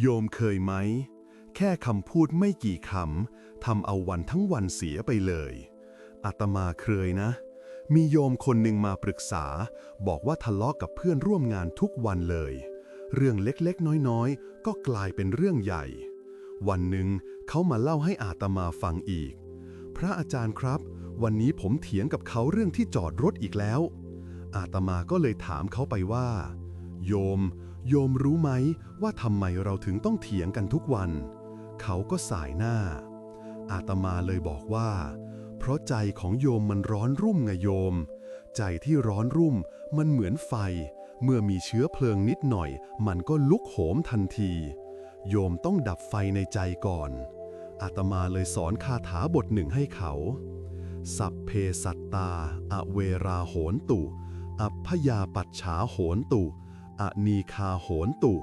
โยมเคยไหม แค่คำพูดไม่กี่คำทำเอาวันทั้งวันเสียไปเลยอาตมาเคยนะ มีโยมคนหนึ่งมาปรึกษา บอกว่าทะเลาะกับเพื่อนร่วมงานทุกวันเลย เรื่องเล็กๆ น้อยๆ ก็กลายเป็นเรื่องใหญ่ วันหนึ่งเขามาเล่าให้อาตมาฟังอีก พระอาจารย์ครับ วันนี้ผมเถียงกับเขาเรื่องที่จอดรถอีกแล้ว อาตมาก็เลยถามเขาไปว่า โยม โยมรู้ไหมว่าทำไมเราถึงต้องเถียงกันทุกวัน เขาก็สายหน้า อาตมาเลยบอกว่า เพราะใจของโยมมันร้อนรุ่มไงโยม ใจที่ร้อนรุ่มมันเหมือนไฟ เมื่อมีเชื้อเพลิงนิดหน่อย มันก็ลุกโหมทันที โยมต้องดับไฟในใจก่อน อาตมาเลยสอนคาถาบทหนึ่งให้เขา สัพเพสัตตา อเวราโหนตุ อัพยาปัจฉาโหนตุ อนีคาโหนตุ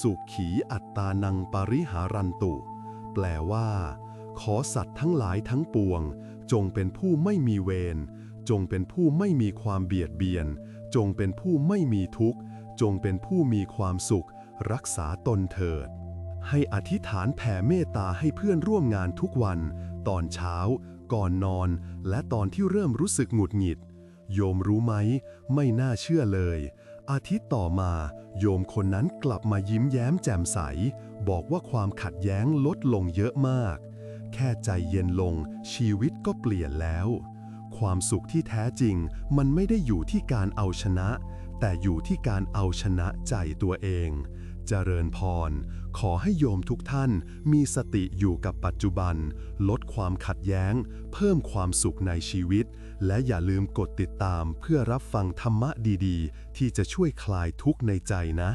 สุขีอัตตานังปริหารันตุ แปลว่า ขอสัตว์ทั้งหลายทั้งปวง จงเป็นผู้ไม่มีเวร จงเป็นผู้ไม่มีความเบียดเบียน จงเป็นผู้ไม่มีทุกข์ จงเป็นผู้มีความสุข รักษาตนเถิด ให้อธิษฐานแผ่เมตตาให้เพื่อนร่วมงานทุกวัน ตอนเช้า ก่อนนอน และตอนที่เริ่มรู้สึกหงุดหงิด โยมรู้ไหม ไม่น่าเชื่อเลย อาทิตย์ต่อมาโยมคนนั้นกลับมายิ้มแย้มแจ่มใส บอกว่าความขัดแย้งลดลงเยอะมาก แค่ใจเย็นลง ชีวิตก็เปลี่ยนแล้ว ความสุขที่แท้จริง มันไม่ได้อยู่ที่การเอาชนะ แต่อยู่ที่การเอาชนะใจตัวเอง เจริญพร ขอให้โยมทุกท่านมีสติอยู่กับปัจจุบัน ลดความขัดแย้ง เพิ่มความสุขในชีวิต และอย่าลืมกดติดตามเพื่อรับฟังธรรมะดีๆ ที่จะช่วยคลายทุกข์ในใจนะ